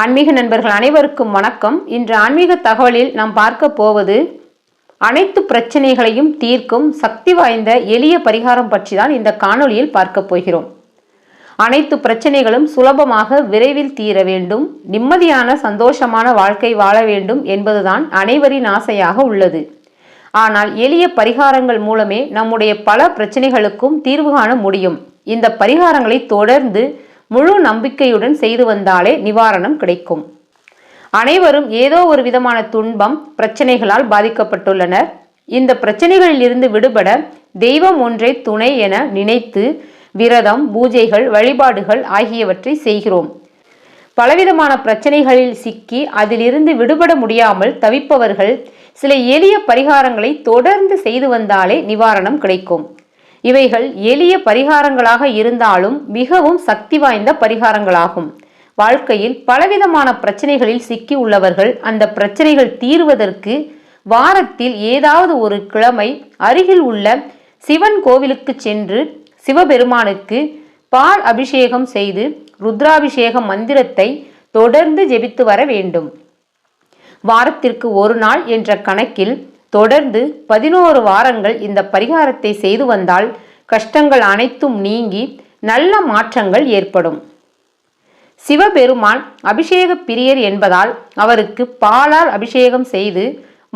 ஆன்மீக நண்பர்கள் அனைவருக்கும் வணக்கம். இன்று ஆன்மீக தகவலில் நாம் பார்க்க போவது அனைத்து பிரச்சனைகளையும் தீர்க்கும் சக்தி வாய்ந்த எளிய பரிகாரம் பற்றி தான் இந்த காணொளியில் பார்க்க போகிறோம். அனைத்து பிரச்சனைகளும் சுலபமாக விரைவில் தீர வேண்டும். நிம்மதியான சந்தோஷமான வாழ்க்கை வாழ வேண்டும் என்பதுதான் அனைவரின் ஆசையாக உள்ளது. ஆனால் எளிய பரிகாரங்கள் மூலமே நம்முடைய பல பிரச்சனைகளுக்கும் தீர்வு காண முடியும். இந்த பரிகாரங்களை தொடர்ந்து முழு நம்பிக்கையுடன் செய்து வந்தாலே நிவாரணம் கிடைக்கும். அனைவரும் ஏதோ ஒரு விதமான துன்பம் பிரச்சனைகளால் பாதிக்கப்பட்டுள்ளனர். இந்த பிரச்சனைகளில் இருந்து விடுபட தெய்வம் ஒன்றே துணை என நினைத்து விரதம் பூஜைகள் வழிபாடுகள் ஆகியவற்றை செய்கிறோம். பலவிதமான பிரச்சனைகளில் சிக்கி அதிலிருந்து விடுபட முடியாமல் தவிப்பவர்கள் சில எளிய பரிகாரங்களை தொடர்ந்து செய்து வந்தாலே நிவாரணம் கிடைக்கும். இவைகள் எளிய பரிகாரங்களாக இருந்தாலும் மிகவும் சக்தி வாய்ந்த பரிகாரங்களாகும். வாழ்க்கையில் பலவிதமான பிரச்சனைகளில் சிக்கி உள்ளவர்கள் அந்த பிரச்சனைகள் தீர்வதற்கு வாரத்தில் ஏதாவது ஒரு கிழமை அருகில் உள்ள சிவன் கோவிலுக்கு சென்று சிவபெருமானுக்கு பால் அபிஷேகம் செய்து ருத்ராபிஷேக மந்திரத்தை தொடர்ந்து ஜெபித்து வர வேண்டும். வாரத்திற்கு ஒரு நாள் என்ற கணக்கில் தொடர்ந்து பதினோரு வாரங்கள் இந்த பரிகாரத்தை செய்து வந்தால் கஷ்டங்கள் அனைத்தும் நீங்கி நல்ல மாற்றங்கள் ஏற்படும். சிவபெருமான் அபிஷேக பிரியர் என்பதால் அவருக்கு பாலால் அபிஷேகம் செய்து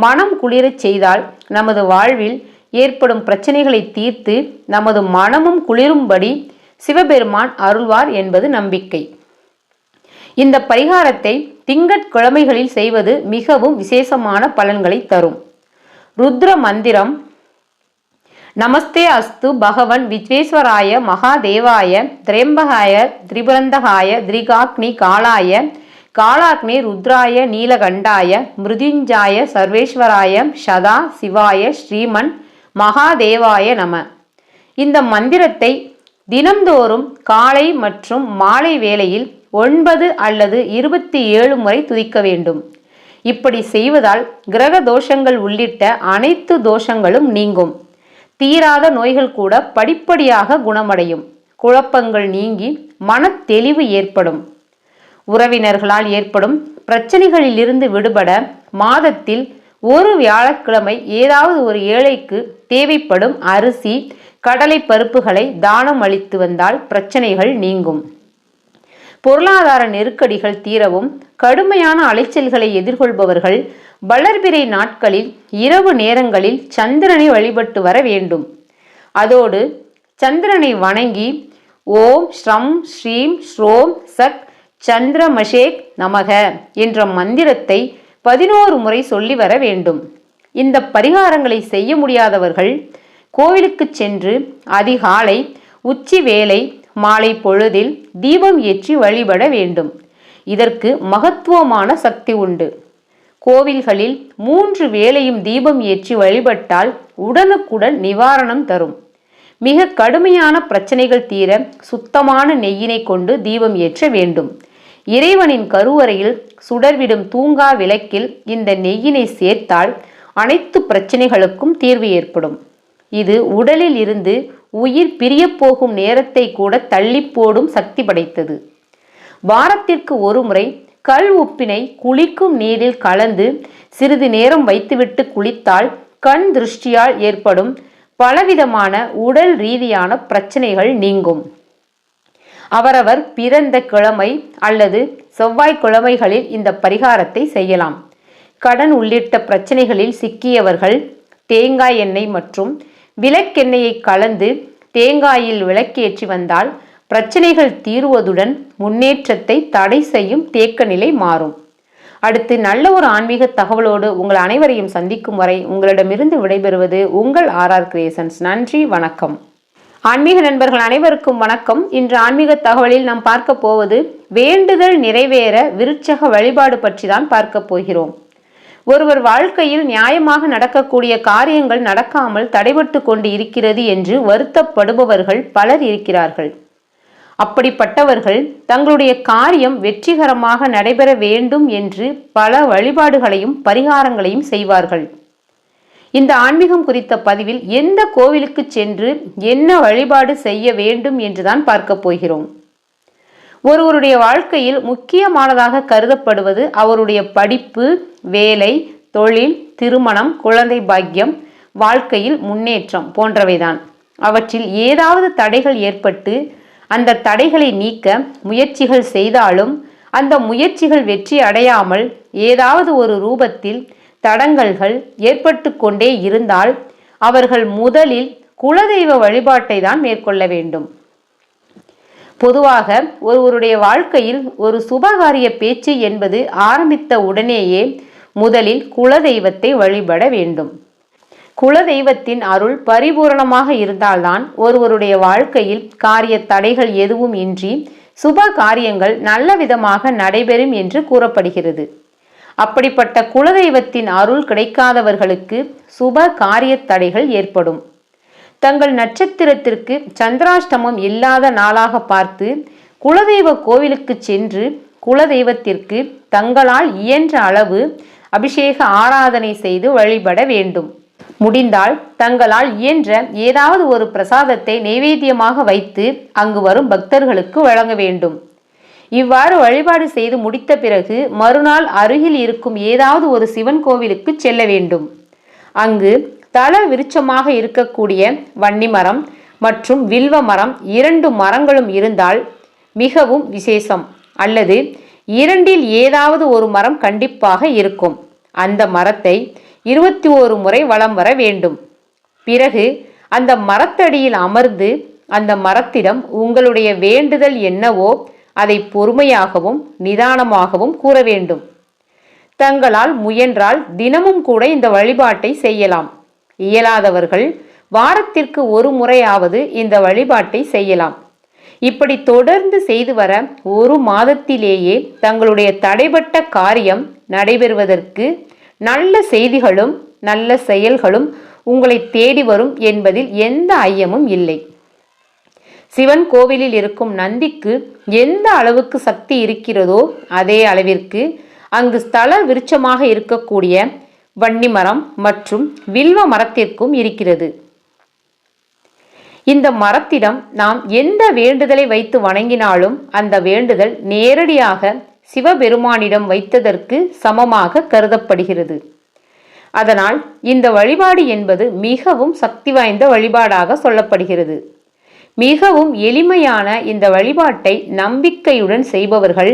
மனம் குளிரச் செய்தால் நமது வாழ்வில் ஏற்படும் பிரச்சனைகளை தீர்த்து நமது மனமும் குளிரும்படி சிவபெருமான் அருள்வார் என்பது நம்பிக்கை. இந்த பரிகாரத்தை திங்கட்கிழமைகளில் செய்வது மிகவும் விசேஷமான பலன்களை தரும். ருத்ர மந்திரம் நமஸ்தே அஸ்து பகவன் விஸ்வேஸ்வராய மகாதேவாய திரேம்பகாய திரிபுரந்தகாய திரிகாக்னி காலாய காலாக்னி ருத்ராய நீலகண்டாய மிருத்யுஞ்சாய சர்வேஸ்வராய சதா சிவாய ஸ்ரீமன் மகாதேவாய நம. இந்த மந்திரத்தை தினம்தோறும் காலை மற்றும் மாலை வேளையில் ஒன்பது அல்லது இருபத்தி ஏழு முறை துதிக்க வேண்டும். இப்படி செய்வதால் கிரக தோஷங்கள் உள்ளிட்ட அனைத்து தோஷங்களும் நீங்கும். தீராத நோய்கள் கூட படிப்படியாக குணமடையும். குழப்பங்கள் நீங்கி மன தெளிவு ஏற்படும். உறவினர்களால் ஏற்படும் பிரச்சனைகளிலிருந்து விடுபட மாதத்தில் ஒரு வியாழக்கிழமை ஏதாவது ஒரு ஏழைக்கு தேவைப்படும் அரிசி கடலை பருப்புகளை தானம் அளித்து வந்தால் பிரச்சனைகள் நீங்கும். பொருளாதார நெருக்கடிகள் தீரவும் கடுமையான அலைச்சல்களை எதிர்கொள்பவர்கள் வளர்பிறை நாட்களில் இரவு நேரங்களில் சந்திரனை வழிபட்டு வர வேண்டும். அதோடு சந்திரனை வணங்கி ஓம் ஸ்ரம் ஸ்ரீம் ஸ்ரோம் சக் சந்திரமஷேக் நமக என்ற மந்திரத்தை பதினோரு முறை சொல்லி வர வேண்டும். இந்த பரிகாரங்களை செய்ய முடியாதவர்கள் கோவிலுக்கு சென்று அதிகாலை உச்சி வேலை மாலை பொழுதில் தீபம் ஏற்றி வழிபட வேண்டும். இதற்கு மகத்துவமான சக்தி உண்டு. கோவில்களில் மூன்று வேளையும் தீபம் ஏற்றி வழிபட்டால் உடனுக்குடன் நிவாரணம் தரும். மிக கடுமையான பிரச்சனைகள் தீர சுத்தமான நெய்யினை கொண்டு தீபம் ஏற்ற வேண்டும். இறைவனின் கருவறையில் சுடர்விடும் தூங்கா விளக்கில் இந்த நெய்யினை சேர்த்தால் அனைத்து பிரச்சனைகளுக்கும் தீர்வு ஏற்படும். இது உடலில் இருந்து உயிர் பிரியப்போகும் நேரத்தை கூட தள்ளி போடும் சக்தி படைத்தது. வாரத்திற்கு ஒரு முறை கல் உப்பினை குளிக்கும் நீரில் கலந்து சிறிது நேரம் வைத்துவிட்டு குளித்தால் கண் திருஷ்டியால் ஏற்படும் பலவிதமான உடல் ரீதியான பிரச்சனைகள் நீங்கும். அவரவர் பிறந்த கிழமை அல்லது செவ்வாய்க்கிழமைகளில் இந்த பரிகாரத்தை செய்யலாம். கடன் உள்ளிட்ட பிரச்சனைகளில் சிக்கியவர்கள் தேங்காய் எண்ணெய் மற்றும் விளக்கெண்ணெயை கலந்து தேங்காயில் விளக்கேற்றி வந்தால் பிரச்சனைகள் தீருவதுடன் முன்னேற்றத்தை தடை செய்யும் தேக்க நிலை மாறும். அடுத்து நல்ல ஒரு ஆன்மீக தகவலோடு உங்கள் அனைவரையும் சந்திக்கும் வரை உங்களிடமிருந்து விடைபெறுவது உங்கள் ஆர்ஆர் கிரியேஷன்ஸ். நன்றி வணக்கம். ஆன்மீக நண்பர்கள் அனைவருக்கும் வணக்கம். இன்று ஆன்மீக தகவலில் நாம் பார்க்க போவது வேண்டுதல் நிறைவேற விருட்சக வழிபாடு பற்றி தான் பார்க்க போகிறோம். ஒருவர் வாழ்க்கையில் நியாயமாக நடக்கக்கூடிய காரியங்கள் நடக்காமல் தடைபட்டு கொண்டு இருக்கிறது என்று வருத்தப்படுபவர்கள் பலர் இருக்கிறார்கள். அப்படிப்பட்டவர்கள் தங்களுடைய காரியம் வெற்றிகரமாக நடைபெற வேண்டும் என்று பல வழிபாடுகளையும் பரிகாரங்களையும் செய்வார்கள். இந்த ஆன்மீகம் குறித்த பதிவில் எந்த கோவிலுக்கு சென்று என்ன வழிபாடு செய்ய வேண்டும் என்றுதான் பார்க்க போகிறோம். ஒருவருடைய வாழ்க்கையில் முக்கியமானதாக கருதப்படுவது அவருடைய படிப்பு வேலை தொழில் திருமணம் குழந்தை பாக்கியம் வாழ்க்கையில் முன்னேற்றம் போன்றவைதான். அவற்றில் ஏதாவது தடைகள் ஏற்பட்டு அந்த தடைகளை நீக்க முயற்சிகள் செய்தாலும் அந்த முயற்சிகள் வெற்றி அடையாமல் ஏதாவது ஒரு ரூபத்தில் தடங்கல்கள் ஏற்பட்டு கொண்டே இருந்தால் அவர்கள் முதலில் குலதெய்வ வழிபாட்டை தான் மேற்கொள்ள வேண்டும். பொதுவாக ஒருவருடைய வாழ்க்கையில் ஒரு சுபகாரிய பேச்சு என்பது ஆரம்பித்த உடனேயே முதலில் குலதெய்வத்தை வழிபட வேண்டும். குலதெய்வத்தின் அருள் பரிபூரணமாக இருந்தால்தான் ஒருவருடைய வாழ்க்கையில் காரிய தடைகள் எதுவும் இன்றி சுப காரியங்கள் நல்ல விதமாக நடைபெறும் என்று கூறப்படுகிறது. அப்படிப்பட்ட குலதெய்வத்தின் அருள் கிடைக்காதவர்களுக்கு சுப காரிய தடைகள் ஏற்படும். தங்கள் நட்சத்திரத்திற்கு சந்திராஷ்டமம் இல்லாத நாளாக பார்த்து குலதெய்வ கோவிலுக்கு சென்று குலதெய்வத்திற்கு தங்களால் இயன்ற அளவு அபிஷேக ஆராதனை செய்து வழிபட வேண்டும். முடிந்தால் தங்களால் இயன்ற ஏதாவது ஒரு பிரசாதத்தை நைவேத்தியமாக வைத்து அங்கு வரும் பக்தர்களுக்கு வழங்க வேண்டும். இவ்வாறு வழிபாடு செய்து முடித்த பிறகு மறுநாள் அருகில் இருக்கும் ஏதாவது ஒரு சிவன் கோவிலுக்கு செல்ல வேண்டும். அங்கு தல விருட்சமாக இருக்கக்கூடிய வன்னி மரம் மற்றும் வில்வ மரம் இரண்டு மரங்களும் இருந்தால் மிகவும் விசேஷம். அல்லது இரண்டில் ஏதாவது ஒரு மரம் கண்டிப்பாக இருக்கும். அந்த மரத்தை இருபத்தி ஓரு முறை வலம் வர வேண்டும். பிறகு அந்த மரத்தடியில் அமர்ந்து அந்த மரத்திடம் உங்களுடைய வேண்டுதல் என்னவோ அதை பொறுமையாகவும் நிதானமாகவும் கூற வேண்டும். தங்களால் முயன்றால் தினமும் கூட இந்த வழிபாட்டை செய்யலாம். இயலாதவர்கள் வாரத்திற்கு ஒரு முறையாவது இந்த வழிபாட்டை செய்யலாம். இப்படி தொடர்ந்து செய்து வர ஒரு மாதத்திலேயே தங்களுடைய தடைபட்ட காரியம் நடைபெறுவதற்கு நல்ல செய்திகளும் நல்ல செயல்களும் உங்களை தேடி வரும் என்பதில் எந்த ஐயமும் இல்லை. சிவன் கோவிலில் இருக்கும் நந்திக்கு எந்த அளவுக்கு சக்தி இருக்கிறதோ அதே அளவிற்கு அங்கு ஸ்தல விருட்சமாக இருக்கக்கூடிய வன்னி மரம் மற்றும் வில்வ மரத்திற்கும் இருக்கிறது. இந்த மரத்திடம் நாம் எந்த வேண்டுதலை வைத்து வணங்கினாலும் அந்த வேண்டுதல் நேரடியாக சிவபெருமானிடம் வைத்ததற்கு சமமாக கருதப்படுகிறது. அதனால் இந்த வழிபாடு என்பது மிகவும் சக்தி வாய்ந்த வழிபாடாக சொல்லப்படுகிறது. மிகவும் எளிமையான இந்த வழிபாட்டை நம்பிக்கையுடன் செய்பவர்கள்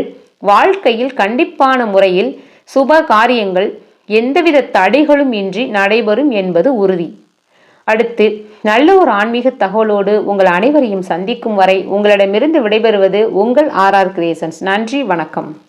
வாழ்க்கையில் கண்டிப்பான முறையில் சுப காரியங்கள் எந்தவித தடைகளும் இன்றி நடைபெறும் என்பது உறுதி. அடுத்து நல்ல ஒரு ஆன்மீக தகவலோடு உங்கள் அனைவரையும் சந்திக்கும் வரை உங்களிடமிருந்து விடைபெறுவது உங்கள் ஆர்ஆர் கிரியேஷன்ஸ். நன்றி வணக்கம்.